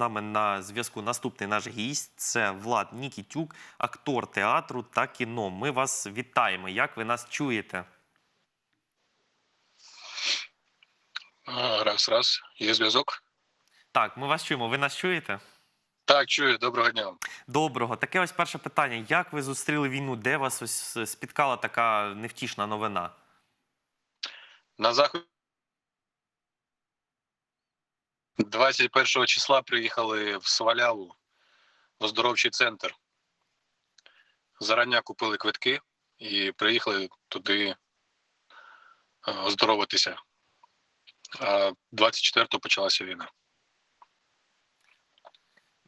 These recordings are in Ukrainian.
нами на зв'язку наступний наш гість. Це Влад Нікітюк, актор театру та кіно. Ми вас вітаємо. Як ви нас чуєте? Раз, раз. Є зв'язок. Так, ми вас чуємо. Ви нас чуєте? Так, чую, доброго дня. Доброго. Таке ось перше питання. Як ви зустріли війну? Де вас ось спіткала така невтішна новина? На захід 21 числа приїхали в Сваляву в оздоровчий центр. Зарання купили квитки і приїхали туди е, оздоровитися. А 24-го почалася війна.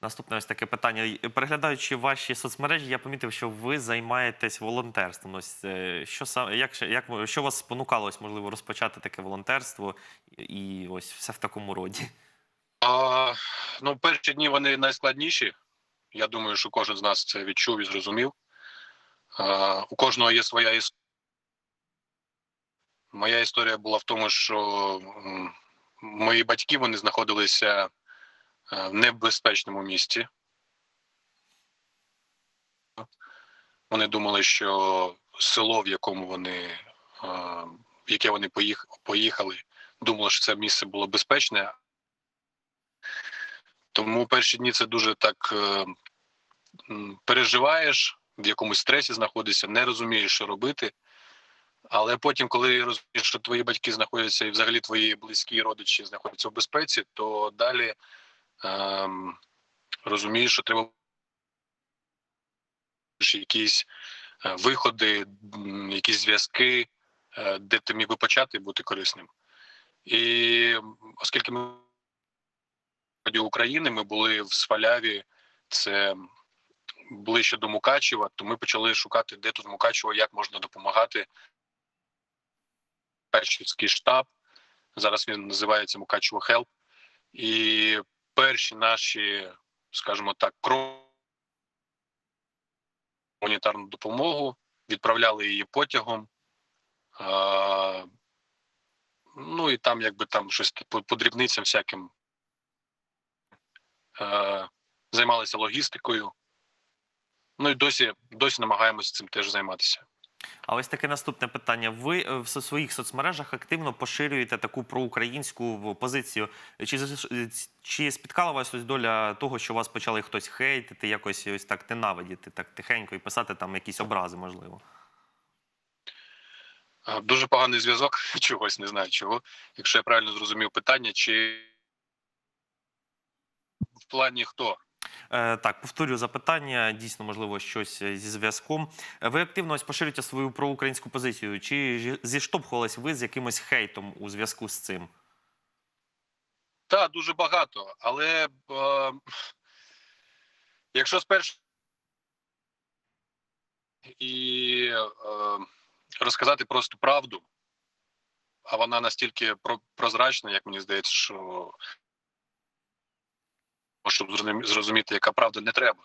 Наступне ось таке питання. Переглядаючи ваші соцмережі, я помітив, що ви займаєтесь волонтерством. Ось е, що саме як, як що вас спонукало, ось, можливо, розпочати таке волонтерство і ось все в такому роді? А, ну, перші дні вони найскладніші. Я думаю, що кожен з нас це відчув і зрозумів. А, у кожного є своя історія. Моя історія була в тому, що мої батьки вони знаходилися е, в небезпечному місці. Вони думали, що село, в якому вони, е, в яке вони поїхали, думали, що це місце було безпечне, тому перші дні це дуже так е, переживаєш, в якомусь стресі знаходишся, не розумієш, що робити. Але потім, коли розумієш, що твої батьки знаходяться і взагалі твої близькі родичі знаходяться в безпеці, то далі ем, розумієш, що треба якісь е, виходи, якісь зв'язки, е, де ти міг би почати бути корисним. І оскільки ми Раді України. Ми були в Сваляві, це ближче до Мукачева. То ми почали шукати, де тут Мукачево, як можна допомагати. Мукачевський штаб. Зараз він називається Мукачево Хелп. І перші наші, скажімо так, кроки гуманітарну допомогу, відправляли її потягом. Ну і там, якби там щось по, дрібницям всяким займалися логістикою. Ну і досі, досі намагаємося цим теж займатися. А ось таке наступне питання. Ви е, в своїх соцмережах активно поширюєте таку проукраїнську позицію. Чи чи спіткала вас ось доля того, що вас почали хтось хейтити, якось ось так ненавидіти, так тихенько і писати там якісь образи, можливо? Е, Дуже поганий зв'язок, чогось не знаю чого. Якщо я правильно зрозумів питання, чи в плані хто? Е, так, повторю запитання. Дійсно, можливо, щось е, зі зв'язком. Ви активно ось поширюєте свою проукраїнську позицію. Чи зіштовхувались ви з якимось хейтом у зв'язку з цим? Так, дуже багато. Але е, якщо спершу і е, розказати просто правду, а вона настільки прозрачна, як мені здається, що щоб зрозумі- зрозуміти, яка правда не треба,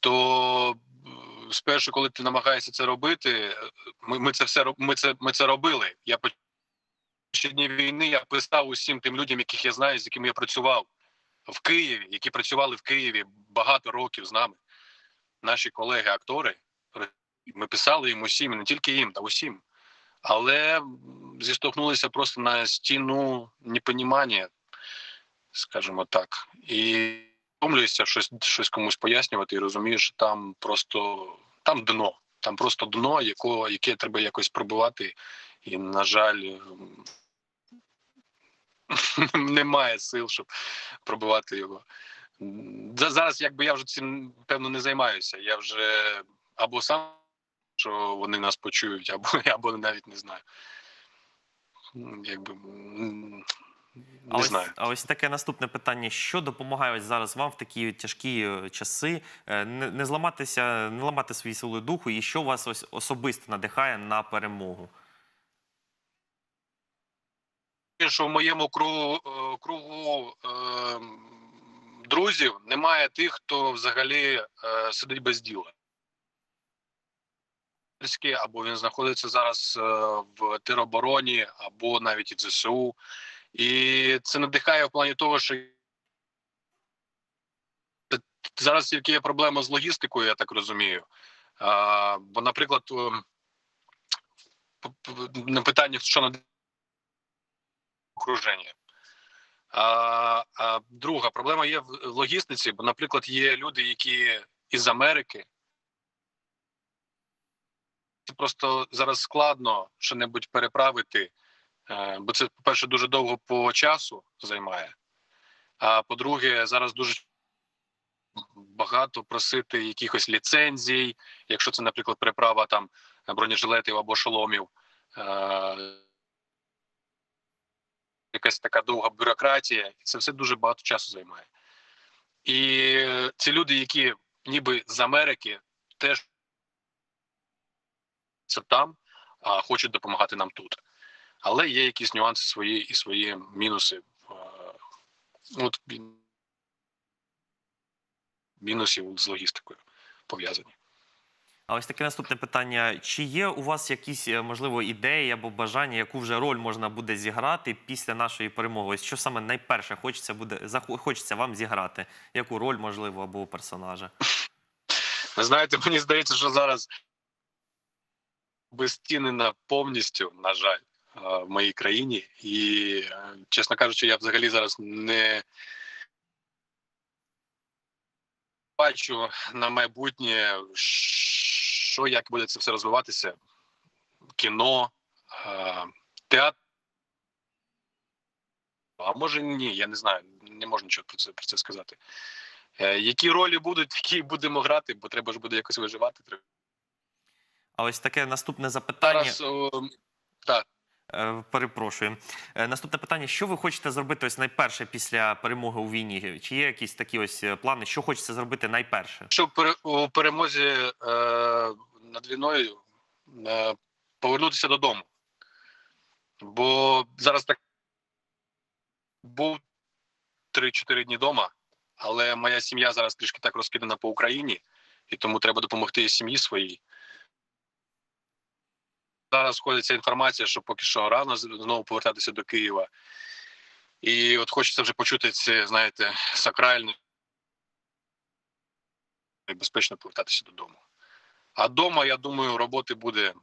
то е, спершу, коли ти намагаєшся це робити, е, ми, ми це все ми це, ми це робили. Я по перші дні війни я писав усім тим людям, яких я знаю, з якими я працював в Києві, які працювали в Києві багато років з нами. Наші колеги-актори. Ми писали їм усім, не тільки їм, та усім. Але зіштовхнулися просто на стіну непонімання, скажімо так. І втомлюєшся щось, щось комусь пояснювати, і розумієш, що там просто там дно. Там просто дно, якого, яке треба якось пробивати. І, на жаль, немає сил, щоб пробивати його. Зараз, якби я вже цим певно не займаюся. Я вже або сам, що вони нас почують, або, або навіть не знаю. Якби А ось, а ось таке наступне питання: що допомагає ось зараз вам в такі тяжкі е, часи е, не, не зламатися, не ламати свої сили духу, і що вас ось особисто надихає на перемогу? що в моєму кругу, е, кругу е, друзів немає тих, хто взагалі е, сидить без діла. Або він знаходиться зараз в теробороні, або навіть і в ЗСУ. І це надихає в плані того, що зараз тільки є проблема з логістикою, я так розумію. А, бо, наприклад, на питання, що на окруження. А, а друга проблема є в логістиці, бо, наприклад, є люди, які із Америки. Просто зараз складно що-небудь переправити, е, бо це, по-перше, дуже довго по часу займає. А по-друге, зараз дуже багато просити якихось ліцензій, якщо це, наприклад, переправа там бронежилетів або шоломів. Е, якась така довга бюрократія, і це все дуже багато часу займає. І ці люди, які ніби з Америки, теж це там, а хочуть допомагати нам тут. Але є якісь нюанси свої і свої мінуси. Е, От, мінусів з логістикою пов'язані. А ось таке наступне питання: чи є у вас якісь е, можливо ідеї або бажання, яку вже роль можна буде зіграти після нашої перемоги? Ось що саме найперше хочеться буде хочеться вам зіграти? Яку роль можливо або персонажа? Ви знаєте, мені здається, що зараз безцінена повністю, на жаль, в моїй країні. І, е, чесно кажучи, я взагалі зараз не бачу на майбутнє, що як буде це все розвиватися. Кіно, театр. А може ні, я не знаю, не можу нічого про це, про це сказати. Е, Які ролі будуть, й будемо грати, бо треба ж буде якось виживати. А ось таке наступне запитання. Зараз о, так, Перепрошую. Е, Наступне питання: що ви хочете зробити ось найперше після перемоги у війні? Чи є якісь такі ось е, плани? Що хочеться зробити найперше? щоб у перемозі е, над війною е, повернутися додому. Бо зараз так був 3-4 дні вдома, але моя сім'я зараз трішки так розкидана по Україні, і тому треба допомогти сім'ї своїй. Зараз сходиться інформація, що поки що рано знову повертатися до Києва. І от хочеться вже почути це, знаєте, сакральне і безпечно повертатися додому. А вдома, я думаю, роботи буде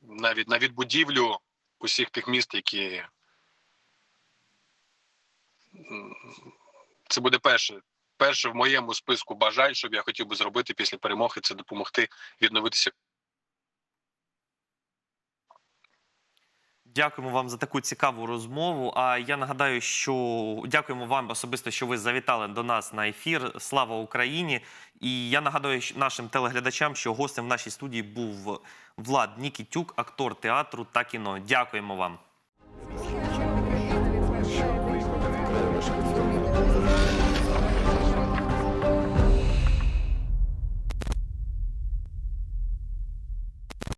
навіть на відбудівлю усіх тих міст, які це буде перше. Перше в моєму списку бажань, що б я хотів би зробити після перемоги, це допомогти відновитися. Дякуємо вам за таку цікаву розмову. А я нагадаю, що дякуємо вам особисто, що ви завітали до нас на ефір. Слава Україні! І я нагадую нашим телеглядачам, що гостем в нашій студії був Влад Нікітюк, актор театру та кіно. Дякуємо вам.